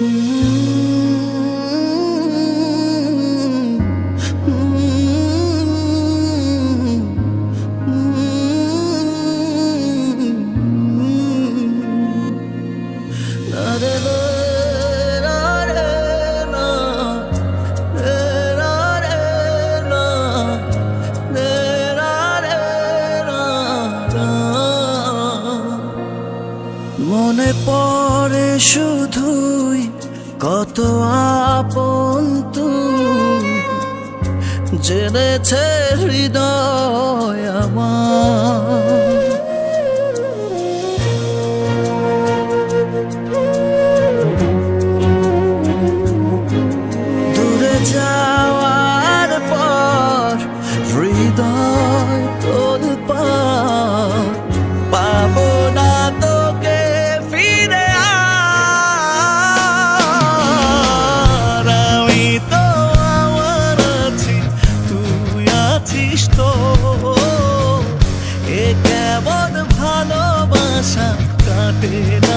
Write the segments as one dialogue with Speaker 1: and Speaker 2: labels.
Speaker 1: Mm-hmm. পরে শুধুই কত আপন জেনেছে হৃদয় আমার। nothing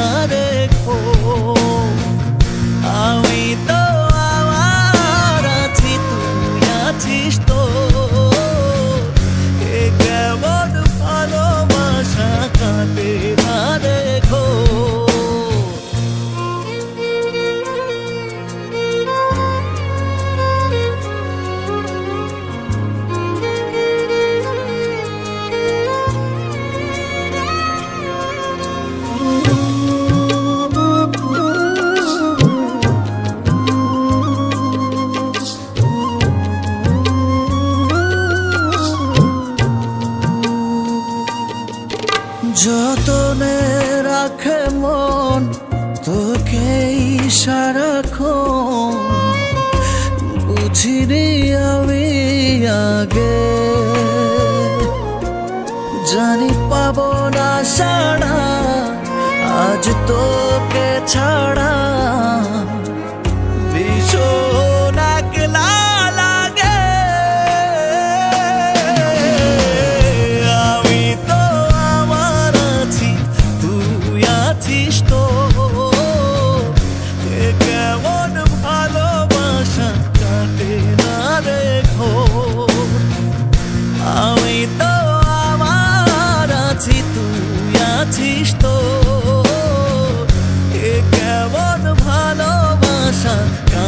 Speaker 1: তোকে সারাখো বুঝিনি আমি আগে? জানি পাব না সারা আজ তোকে ছাড়া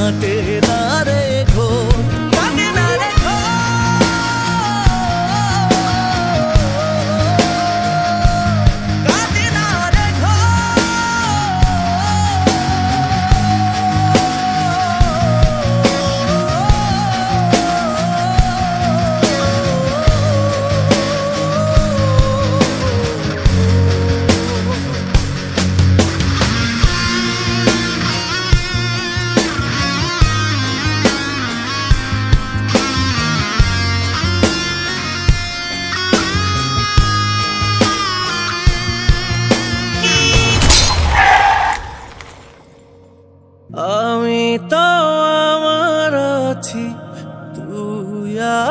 Speaker 1: നാട്ടിൽ